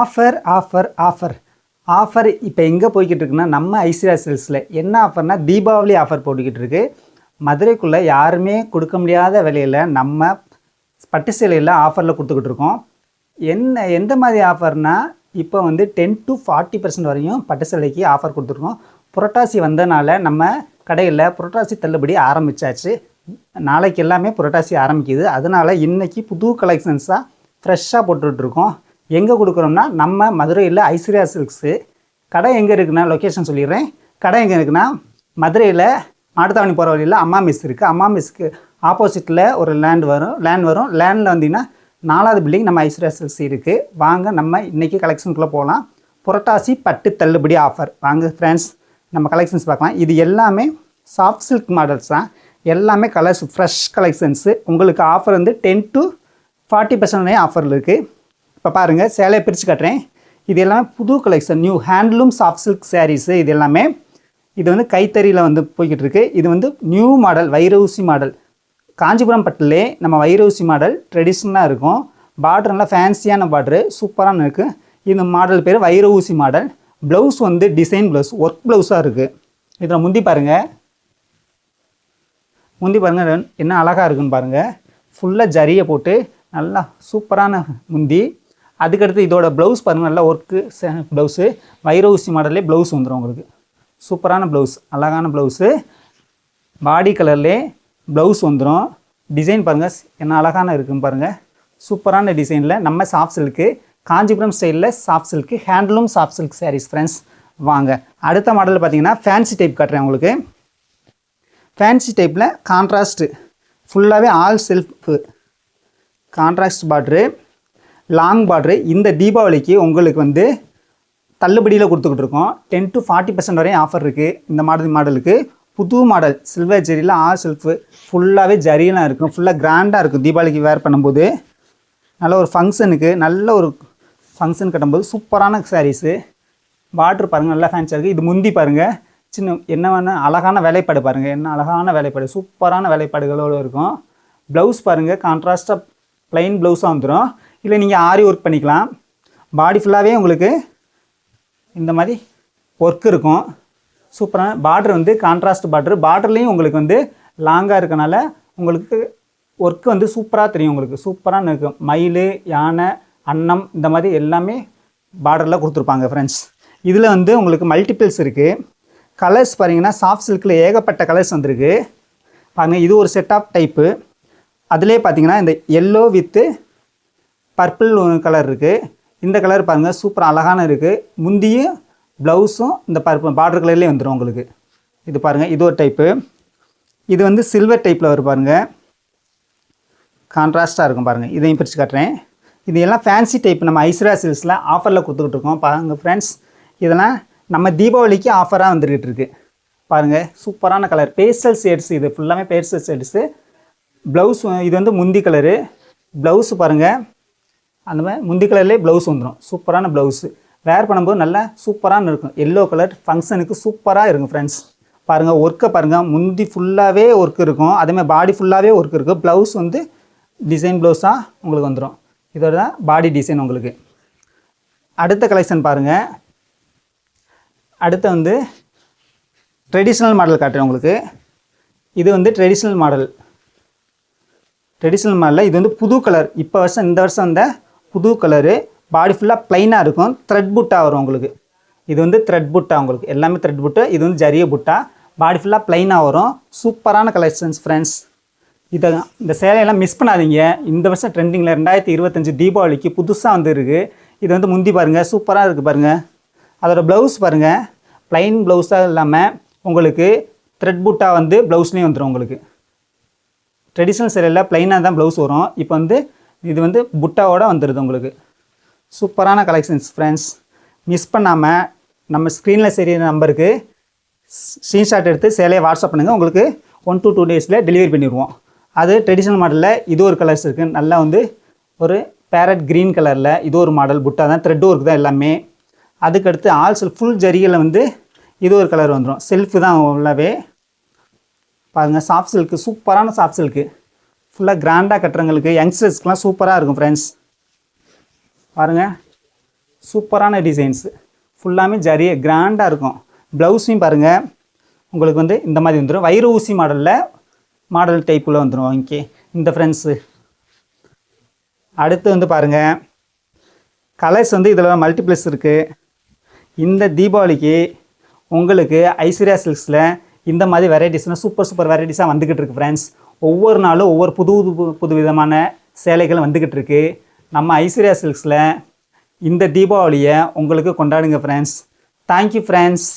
Offer offer offer. Offer இப்போ எங்கே போய்கிட்டு இருக்குன்னா நம்ம ஐசிஆர் சேல்ஸில் என்ன ஆஃபர்னா தீபாவளி ஆஃபர் போட்டுக்கிட்டு இருக்கு மதுரைக்குள்ளே யாருமே கொடுக்க முடியாத விலையில் நம்ம பட்டு சேலையில் ஆஃபரில் கொடுத்துக்கிட்டு இருக்கோம் என்ன எந்த மாதிரி ஆஃபர்னா இப்போ வந்து டென் டு ஃபார்ட்டி பர்சன்ட் வரையும் பட்டு சேலைக்கு ஆஃபர் கொடுத்துருக்கோம். புரட்டாசி வந்தனால நம்ம கடையில் புரட்டாசி தள்ளுபடி ஆரம்பிச்சாச்சு. நாளைக்கு எல்லாமே புரட்டாசி ஆரம்பிக்குது. அதனால் இன்றைக்கி புது கலெக்ஷன்ஸாக ஃப்ரெஷ்ஷாக போட்டுட்ருக்கோம் எங்கே கொடுக்குறோம்னா நம்ம மதுரையில் ஐஸ்வர்யா சில்க்ஸு. கடை எங்கே இருக்குன்னா லொக்கேஷன் சொல்லிடுறேன். கடை எங்கே இருக்குன்னா மதுரையில் மாட்டுத்தாவணி போகிற வழியில் அம்மா மிஸ் இருக்குது அம்மா மிஸ்க்கு ஆப்போசிட்டில் ஒரு லேண்ட் வரும். லேண்ட் வரும். லேண்டில் வந்தீங்கன்னா நாலாவது பில்டிங் நம்ம ஐஸ்வர்யா சில்க்ஸ் இருக்குது வாங்க நம்ம இன்றைக்கி கலெக்ஷனுக்குள்ளே போகலாம் புரட்டாசி பட்டு தள்ளுபடி ஆஃபர் வாங்க ஃப்ரெண்ட்ஸ் நம்ம கலெக்ஷன்ஸ் பார்க்கலாம். இது எல்லாமே சாஃப்ட் சில்க் மாடல்ஸ் தான். எல்லாமே கலர்ஸ் ஃப்ரெஷ் கலெக்ஷன்ஸு உங்களுக்கு ஆஃபர் வந்து டென் டு ஃபார்ட்டி பர்சன்ட் ஆஃபரில் இருக்குது இப்போ பாருங்கள் சேலையை பிரித்து காட்டுறேன். இது எல்லாமே புது collection new handloom soft silk sarees இது எல்லாமே இது வந்து கைத்தறியில் வந்து போய்கிட்டு இருக்கு. இது வந்து new model Vairaoosi model Kanchipuram பட்டிலே நம்ம வைரவுசி மாடல் ட்ரெடிஷ்னலாக இருக்கும். பார்டர் நல்லா ஃபேன்சியான பார்டரு சூப்பரான இருக்குது இந்த மாடல் பேர் வைர ஊசி மாடல் ப்ளவுஸ் வந்து டிசைன் ப்ளவுஸ் ஒர்க் ப்ளவுஸாக இருக்குது இதில் முந்தி பாருங்கள் முந்தி பாருங்கள் என்ன அழகாக இருக்குன்னு பாருங்கள் ஃபுல்லாக ஜரியை போட்டு நல்லா சூப்பரான முந்தி. அதுக்கடுத்து இதோட ப்ளவுஸ் பாருங்கள் நல்லா ஒர்க்கு ப்ளவுஸு வைர ஊசி மாடல்லே ப்ளவுஸ் வந்துடும் உங்களுக்கு. சூப்பரான ப்ளவுஸ் அழகான ப்ளவுஸு பாடி கலர்லே ப்ளவுஸ் வந்துடும் டிசைன் பாருங்கள் என்ன அழகான இருக்குன்னு பாருங்கள் சூப்பரான டிசைனில் நம்ம சாஃப்ட் சில்க்கு காஞ்சிபுரம் ஸ்டைலில் soft silk handloom soft silk sarees friends வாங்க. அடுத்த மாடலில் பார்த்தீங்கன்னா ஃபேன்சி டைப் காட்டுறேன் உங்களுக்கு. ஃபேன்சி டைப்பில் கான்ட்ராஸ்ட்டு ஃபுல்லாகவே all self contrast border long border இந்த தீபாவளிக்கு உங்களுக்கு வந்து தள்ளுபடியில் கொடுத்துக்கிட்டு இருக்கோம். டென் டு ஃபார்ட்டி பர்சன்ட் வரையும் ஆஃபர் இருக்குது இந்த மாடல் மாடலுக்கு. புது மாடல் சில்வர் ஜெரியில் ஆல் செல்ஃபு ஃபுல்லாகவே ஜரியெலாம் இருக்கும். ஃபுல்லாக கிராண்டாக இருக்கும் தீபாவளிக்கு வேர் பண்ணும்போது. நல்ல ஒரு ஃபங்க்ஷனுக்கு நல்ல ஒரு ஃபங்க்ஷன் கட்டும்போது சூப்பரான சாரீஸு வாட்ரு பாருங்கள் நல்லா ஃபேன்ஸாக இருக்குது இது முந்தி பாருங்கள் சின்ன என்ன வேணால் அழகான வேலைப்பாடு பாருங்கள் என்ன அழகான வேலைப்பாடு சூப்பரான வேலைப்பாடுகளோடு இருக்கும். ப்ளவுஸ் பாருங்கள் கான்ட்ராஸ்ட்டாக ப்ளைன் ப்ளவுஸாக வந்துடும் இல்லை நீங்கள் ஆரி ஒர்க் பண்ணிக்கலாம். பாடி ஃபுல்லாகவே உங்களுக்கு இந்த மாதிரி ஒர்க் இருக்கும். சூப்பரான பார்டர் வந்து கான்ட்ராஸ்ட் பார்டர் பார்டர்லேயும் உங்களுக்கு வந்து லாங்காக இருக்கனால உங்களுக்கு ஒர்க்கு வந்து சூப்பராக தெரியும் உங்களுக்கு. சூப்பராக இருக்கும் மயில் யானை அன்னம் இந்த மாதிரி எல்லாமே பார்டரில் கொடுத்துருப்பாங்க ஃப்ரெண்ட்ஸ் இதில் வந்து உங்களுக்கு மல்டிபிள்ஸ் இருக்குது கலர்ஸ் பாருங்கன்னா சாஃப்ட் சில்கில் ஏகப்பட்ட கலர்ஸ் வந்திருக்கு. பாருங்கள் இது ஒரு செட் ஆஃப் டைப்பு அதிலே பார்த்தீங்கன்னா இந்த எல்லோ வித்து பர்பிள் கலர் இருக்குது இந்த கலர் பாருங்கள் சூப்பர் அழகான இருக்குது முந்தியும் ப்ளவுஸும் இந்த பர்பிள் பார்டர் கலர்லேயே வந்துடும் உங்களுக்கு. இது பாருங்கள் இது ஒரு டைப்பு இது வந்து சில்வர் டைப்பில் வரும் பாருங்கள் கான்ட்ராஸ்ட்டாக இருக்கும் பாருங்கள் இதையும் பிரித்து காட்டுறேன். இது எல்லாம் ஃபேன்சி டைப் நம்ம ஐஸ்வர்யா சில்ஸில் ஆஃபரில் கொடுத்துக்கிட்டு இருக்கோம். பாருங்கள் ஃப்ரெண்ட்ஸ் இதெல்லாம் நம்ம தீபாவளிக்கு ஆஃபராக வந்துக்கிட்டு இருக்கு. பாருங்கள் சூப்பரான கலர் பேஸ்டல் ஷேட்ஸ் இது ஃபுல்லாமே பேஸ்டல் ஷேட்ஸு ப்ளவுஸ் இது வந்து முந்தி கலரு ப்ளவுஸ் பாருங்கள் அந்த மாதிரி முந்தி கலர்லேயே ப்ளவுஸ் வந்துடும் சூப்பரான ப்ளவுஸு வேர் பண்ணும்போது நல்லா சூப்பரான இருக்கும். எல்லோ கலர் ஃபங்க்ஷனுக்கு சூப்பராக இருக்கும் ஃப்ரெண்ட்ஸ் பாருங்கள் ஒர்க்கை பாருங்கள் முந்தி ஃபுல்லாகவே ஒர்க் இருக்கும். அதேமாதிரி பாடி ஃபுல்லாகவே ஒர்க் இருக்கும். ப்ளவுஸ் வந்து டிசைன் ப்ளவுஸாக உங்களுக்கு வந்துடும் இதோட தான் பாடி டிசைன் உங்களுக்கு. அடுத்த கலெக்ஷன் பாருங்கள் அடுத்து வந்து ட்ரெடிஷ்னல் மாடல் காட்டுறேன் உங்களுக்கு. இது வந்து ட்ரெடிஷ்னல் மாடல் ட்ரெடிஷ்னல் மாடலில் இது வந்து புது கலர் இப்போ வருஷம் இந்த வருஷம் வந்த புது கலரு பாடி ஃபுல்லாக ப்ளைனாக இருக்கும். த்ரெட் புட்டாக வரும் உங்களுக்கு. இது வந்து த்ரெட் புட்டா உங்களுக்கு. எல்லாமே த்ரெட் புட்டு இது வந்து ஜரிய புட்டா பாடி ஃபுல்லாக ப்ளைனாக வரும். சூப்பரான கலெக்ஷன்ஸ் ஃப்ரெண்ட்ஸ் இதை இந்த சேலையெல்லாம் மிஸ் பண்ணாதீங்க. இந்த வருஷம் ட்ரெண்டிங்கில் ரெண்டாயிரத்தி இருபத்தஞ்சி தீபாவளிக்கு புதுசாக வந்துருக்கு. இது வந்து முந்தி பாருங்கள் சூப்பராக இருக்குது பாருங்கள் அதோடய ப்ளவுஸ் பாருங்கள் ப்ளைன் ப்ளவுஸாக இல்லாமல் உங்களுக்கு த்ரெட் புட்டாக வந்து ப்ளவுஸ்லேயும் வந்துடும் உங்களுக்கு. ட்ரெடிஷ்னல் சேலையில் ப்ளைனாக தான் ப்ளவுஸ் வரும். இப்போ வந்து இது வந்து புட்டாவோட வந்துடுது உங்களுக்கு. சூப்பரான கலெக்ஷன்ஸ் ஃப்ரெண்ட்ஸ் மிஸ் பண்ணாமல் நம்ம ஸ்க்ரீனில் சரி நம்பருக்கு ஸ்க்ரீன்ஷாட் எடுத்து சேலையை வாட்ஸ்அப் பண்ணுங்கள் உங்களுக்கு ஒன் டு டூ டேஸில் டெலிவரி பண்ணிடுவோம். அது ட்ரெடிஷ்னல் மாடலில் இது ஒரு கலர்ஸ் இருக்குது நல்லா வந்து ஒரு பேரட் க்ரீன் கலரில் இது ஒரு மாடல் புட்டா தான் த்ரெட் ஒர்க் தான் எல்லாமே. அதுக்கடுத்து ஆல் ஃபுல் ஜரிகையில் வந்து இது ஒரு கலர் வந்துடும் செல்ஃபு தான் உள்ளவே. பாருங்கள் சாஃப்ட் சில்க்கு சூப்பரான சாஃப்ட் சில்க்கு ஃபுல்லாக கிராண்டாக கட்டுறவங்களுக்கு யங்ஸ்டர்ஸ்க்குலாம் சூப்பராக இருக்கும் ஃப்ரெண்ட்ஸ் பாருங்கள் சூப்பரான டிசைன்ஸு ஃபுல்லாமே ஜரிய கிராண்டாக இருக்கும். ப்ளவுஸையும் பாருங்கள் உங்களுக்கு வந்து இந்த மாதிரி வந்துடும் வயிறு ஊசி மாடலில் மாடல் டைப்பில் வந்துடும் ஓகே இந்த ஃப்ரெண்ட்ஸு அடுத்து வந்து பாருங்கள் கலர்ஸ் வந்து இதில் மல்டிப்ளஸ் இருக்குது இந்த தீபாவளிக்கு உங்களுக்கு ஐஸ்வர்யா சில்க்ஸில் இந்த மாதிரி வெரைட்டிஸ்லாம் சூப்பர் சூப்பர் வெரைட்டிஸாக வந்துக்கிட்டு இருக்கு ஃப்ரெண்ட்ஸ் ஒவ்வொரு நாளும் ஒவ்வொரு புது புது புது விதமான சேலைகள் வந்துக்கிட்டு இருக்கு. நம்ம ஐஸ்வர்யா சில்க்ஸில் இந்த தீபாவளியை உங்களுக்கு கொண்டாடுங்க ஃப்ரெண்ட்ஸ் தேங்க்யூ ஃப்ரெண்ட்ஸ்